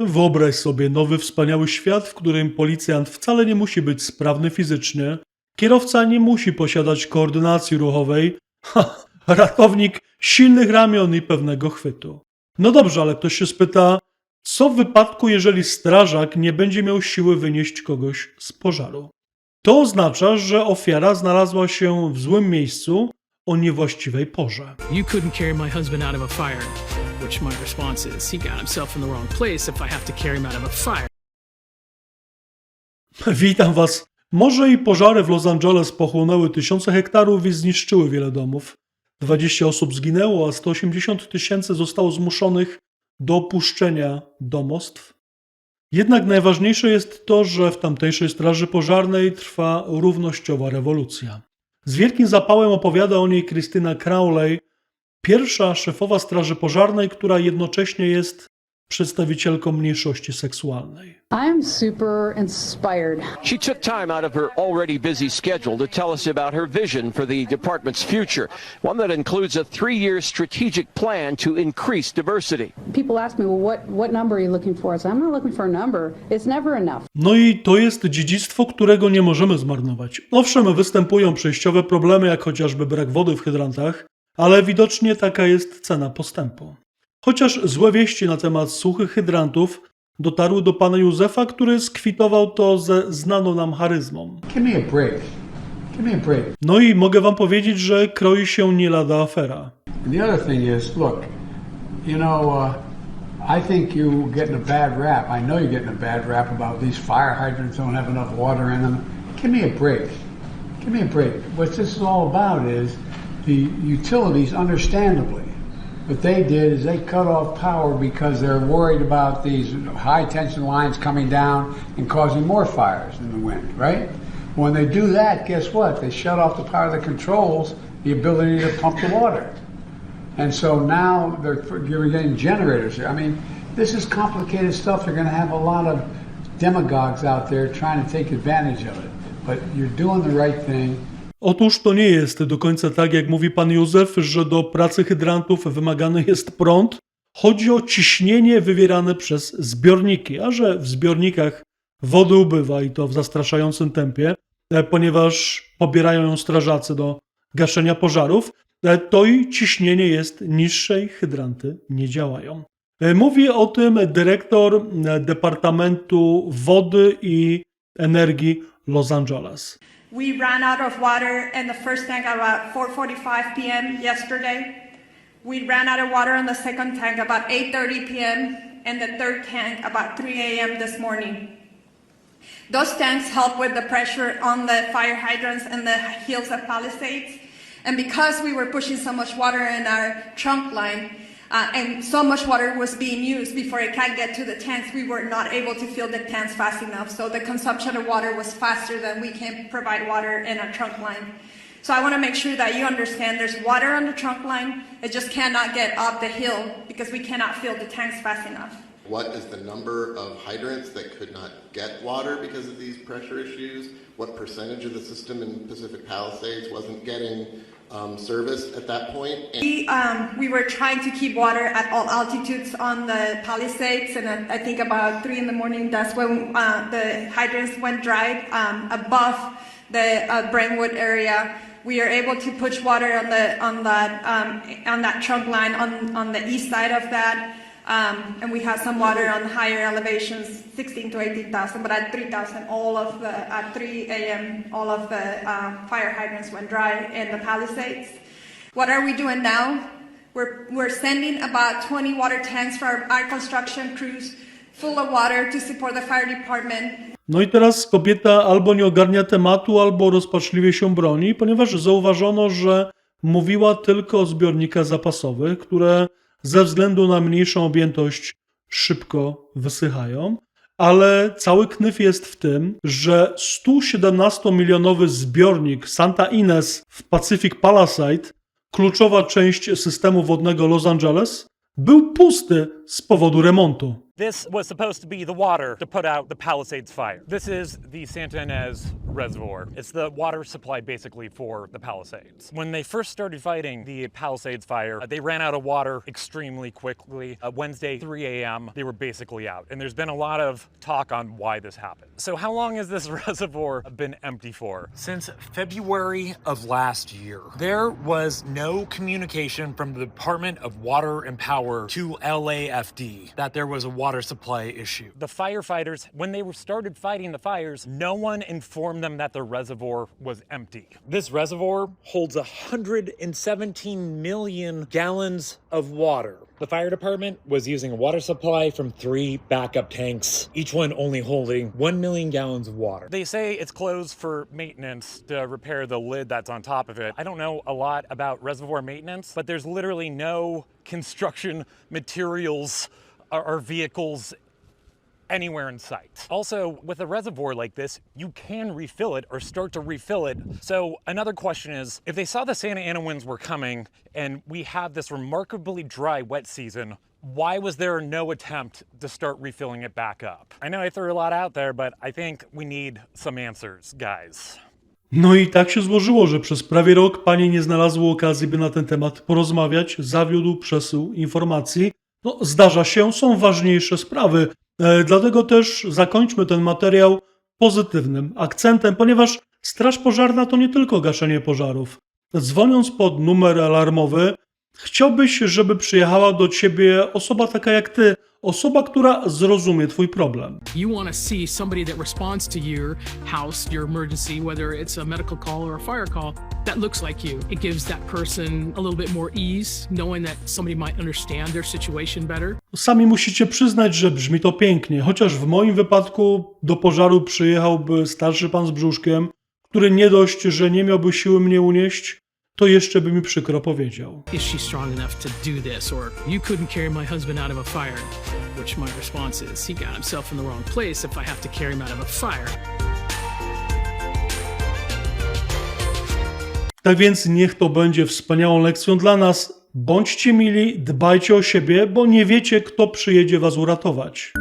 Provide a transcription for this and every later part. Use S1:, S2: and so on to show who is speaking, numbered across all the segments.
S1: Wyobraź sobie nowy wspaniały świat, w którym policjant wcale nie musi być sprawny fizycznie, kierowca nie musi posiadać koordynacji ruchowej, ha, ratownik silnych ramion i pewnego chwytu. No dobrze, ale ktoś się spyta, co w wypadku, jeżeli strażak nie będzie miał siły wynieść kogoś z pożaru? To oznacza, że ofiara znalazła się w złym miejscu o niewłaściwej porze.
S2: You couldn't carry my husband out of a fire. Which my response is, he got himself in the wrong place if I have to carry him out of a fire.
S1: Witam Was. Morze i pożary w Los Angeles pochłonęły tysiące hektarów i zniszczyły wiele domów. 20 osób zginęło, a 180 tysięcy zostało zmuszonych do opuszczenia domostw. Jednak najważniejsze jest to, że w tamtejszej straży pożarnej trwa równościowa rewolucja. Z wielkim zapałem opowiada o niej Krystyna Crowley, pierwsza szefowa straży pożarnej, która jednocześnie jest przedstawicielką mniejszości seksualnej.
S3: I'm super inspired.
S4: She took time out of her already busy schedule to tell us about her vision for the department's future, one that includes a three year strategic plan to increase diversity.
S3: People ask me, well, what, what number are you looking for? I I'm not looking for a number. It's never enough.
S1: No i to jest dziedzictwo, którego nie możemy zmarnować. Owszem, występują przejściowe problemy, jak chociażby brak wody w hydrantach, ale widocznie taka jest cena postępu. Chociaż złe wieści na temat suchych hydrantów dotarły do pana Józefa, który skwitował to ze znaną nam charyzmą. No i mogę wam powiedzieć, że kroi się nie lada afera.
S5: And the other thing is, look, you know, uh, I think you're getting a bad rap. I know you're getting a bad rap about these fire hydrants don't have enough water in them. Give me a break. Give me a break. What this is all about is the utilities, understandably, what they did is they cut off power because they're worried about these high tension lines coming down and causing more fires in the wind, right? When they do that, guess what? They shut off the power that controls the ability to pump the water. And so now they're getting generators here. I mean, this is complicated stuff. You're going to have a lot of demagogues out there trying to take advantage of it. But you're doing the right thing.
S1: Otóż to nie jest do końca tak, jak mówi pan Józef, że do pracy hydrantów wymagany jest prąd. Chodzi o ciśnienie wywierane przez zbiorniki, a że w zbiornikach wody ubywa i to w zastraszającym tempie, e, ponieważ pobierają ją strażacy do gaszenia pożarów, e, to i ciśnienie jest niższe i hydranty nie działają. E, Mówi o tym dyrektor Departamentu Wody i Energii Los Angeles.
S6: We ran out of water in the first tank about 4:45 p.m. yesterday. We ran out of water in the second tank about 8:30 p.m. and the third tank about 3 a.m. this morning. Those tanks help with the pressure on the fire hydrants and the hills of Palisades. And because we were pushing so much water in our trunk line, uh, and so much water was being used before it can get to the tanks, we were not able to fill the tanks fast enough. So the consumption of water was faster than we can provide water in our trunk line. So I want to make sure that you understand there's water on the trunk line. It just cannot get up the hill because we cannot fill the tanks fast enough.
S7: What is the number of hydrants that could not get water because of these pressure issues? What percentage of the system in Pacific Palisades wasn't getting um, service at that point? And
S6: We, um, we were trying to keep water at all altitudes on the Palisades, and I I think about three in the morning, that's when uh, the hydrants went dry um, above the uh, Brentwood area. We are able to push water on the on that um, on that trunk line on on the east side of that. Um, and we have some water on higher elevations, 16 to 18,000, but at 3,000, all of the, at 3 a.m., all of the um, fire hydrants went dry in the Palisades. What are we doing now? We're, we're sending about 20 water tanks for our, our construction crews full of water to support the fire department.
S1: No i teraz kobieta albo nie ogarnia tematu, albo rozpaczliwie się broni, ponieważ zauważono, że mówiła tylko o zbiornikach zapasowych, które ze względu na mniejszą objętość szybko wysychają. Ale cały knyf jest w tym, że 117-milionowy zbiornik Santa Ines w Pacific Palisade, kluczowa część systemu wodnego Los Angeles, był pusty z powodu remontu.
S8: This was supposed to be the water to put out the Palisades fire. This is the Santa Ynez reservoir. It's the water supply basically for the Palisades. When they first started fighting the Palisades fire, uh, they ran out of water extremely quickly. Uh, Wednesday, 3 a.m., they were basically out. And there's been a lot of talk on why this happened. So, how long has this reservoir been empty for? Since February of last year. There was no communication from the Department of Water and Power to LAFD that there was a water supply issue. The firefighters, when they were started fighting the fires, no one informed them that the reservoir was empty. This reservoir holds 117 million gallons of water. The fire department was using a water supply from three backup tanks, each one only holding 1 million gallons of water. They say it's closed for maintenance to repair the lid that's on top of it. I don't know a lot about reservoir maintenance, but there's literally no construction materials or, or vehicles anywhere in sight. Also, with a reservoir like this, you can refill it or start to refill it. So, another question is if they saw the Santa Ana winds were coming and we have this remarkably dry wet season, why was there no attempt to start refilling it back up? I know I threw a lot out there, but I think we need some answers, guys.
S1: No i tak się złożyło, że przez prawie rok panie nie znalazło okazji, by na ten temat porozmawiać, zawiódł przesył informacji. No, zdarza się, są ważniejsze sprawy. E, dlatego też zakończmy ten materiał pozytywnym akcentem, ponieważ Straż Pożarna to nie tylko gaszenie pożarów. Dzwoniąc pod numer alarmowy, chciałbyś, żeby przyjechała do ciebie osoba taka jak ty, osoba, która zrozumie twój problem.
S2: You want to see somebody that responds to your house, your emergency, whether it's a medical call or a fire call, that looks like you. It gives that person a little bit more ease, knowing that somebody might understand their situation better.
S1: Sami musicie przyznać, że brzmi to pięknie, chociaż w moim wypadku do pożaru przyjechałby starszy pan z brzuszkiem, który nie dość, że nie miałby siły mnie unieść, to jeszcze by mi przykro powiedział.
S2: Is she strong enough to do this? Or you couldn't carry my husband out of a fire. Which my response is, he got himself in the wrong place if I have to carry him out of a fire.
S1: Tak więc niech to będzie wspaniałą lekcją dla nas. Bądźcie mili, dbajcie o siebie, bo nie wiecie, kto przyjedzie was uratować.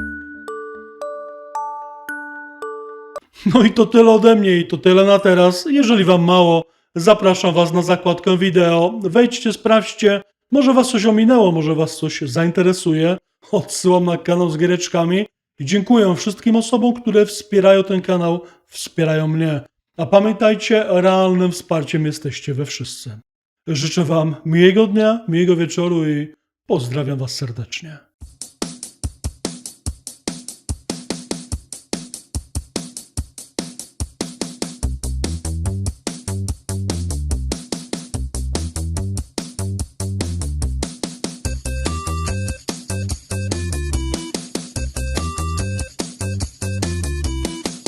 S1: No i to tyle ode mnie i to tyle na teraz. Jeżeli wam mało, zapraszam was na zakładkę wideo. Wejdźcie, sprawdźcie. Może was coś ominęło, może was coś zainteresuje. Odsyłam na kanał z giereczkami. Dziękuję wszystkim osobom, które wspierają ten kanał, wspierają mnie. A pamiętajcie, realnym wsparciem jesteście we wszyscy. Życzę Wam miłego dnia, miłego wieczoru i pozdrawiam Was serdecznie.